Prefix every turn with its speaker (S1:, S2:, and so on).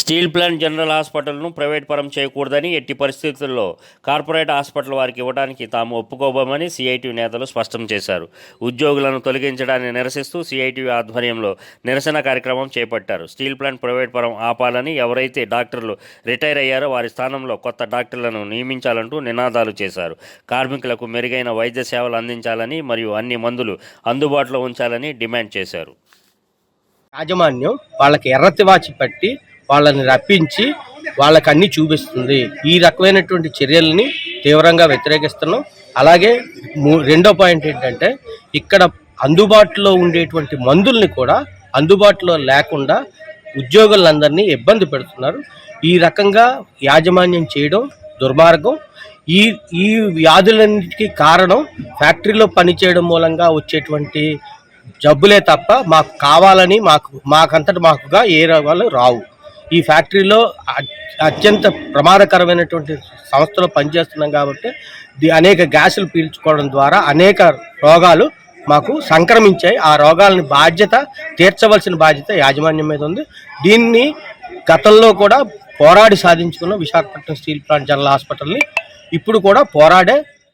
S1: Steel plant general హాస్పిటల్ను private పరం చేయకూడదని ఎట్టి పరిస్థితుల్లో కార్పొరేట్ హాస్పిటల్ వారికి ఇవ్వడానికి తాము ఒప్పుకోబోమని సిఐటి నేతలు స్పష్టం చేశారు. ఉద్యోగులను తొలగించడాన్ని నిరసిస్తూ సిఐటి ఆధ్వర్యంలో నిరసన కార్యక్రమం చేపట్టారు. స్టీల్ ప్లాంట్ ప్రైవేట్ పరం ఆపాలని ఎవరైతే డాక్టర్లు రిటైర్ అయ్యారో వారి స్థానంలో కొత్త డాక్టర్లను నియమించాలంటూ నినాదాలు చేశారు. కార్మికులకు మెరుగైన వైద్య సేవలు అందించాలని మరియు అన్ని మందులు అందుబాటులో ఉంచాలని డిమాండ్ చేశారు.
S2: యాజమాన్యం వాళ్ళకి ఎర్రతివాచి పట్టి వాళ్ళని రప్పించి వాళ్ళకి అన్ని చూపిస్తుంది. ఈ రకమైనటువంటి చర్యల్ని తీవ్రంగా వ్యతిరేకిస్తున్నాం. అలాగే మూ- రెండో పాయింట్ ఏంటంటే ఇక్కడ అందుబాటులో ఉండేటువంటి మందుల్ని కూడా అందుబాటులో లేకుండా ఉద్యోగులందరినీ ఇబ్బంది పెడుతున్నారు. ఈ రకంగా యాజమాన్యం చేయడం దుర్మార్గం. ఈ ఈ వ్యాధులన్నిటికీ కారణం ఫ్యాక్టరీలో పనిచేయడం మూలంగా వచ్చేటువంటి జబ్బులే తప్ప మాకు కావాలని మాకు మాకంతటి మాకుగా ఏ రోగాలు రావు. ఈ ఫ్యాక్టరీలో అత్యంత ప్రమాదకరమైనటువంటి సంస్థలో పనిచేస్తున్నాం కాబట్టి ది- అనేక గ్యాసులు పీల్చుకోవడం ద్వారా అనేక రోగాలు మాకు సంక్రమించాయి. ఆ రోగాలని బాధ్యత తీర్చవలసిన బాధ్యత యాజమాన్యం మీద ఉంది. దీన్ని గతంలో కూడా పోరాడి సాధించుకున్న విశాఖపట్నం స్టీల్ ప్లాంట్ జనరల్ హాస్పిటల్ని ఇప్పుడు కూడా పోరాడే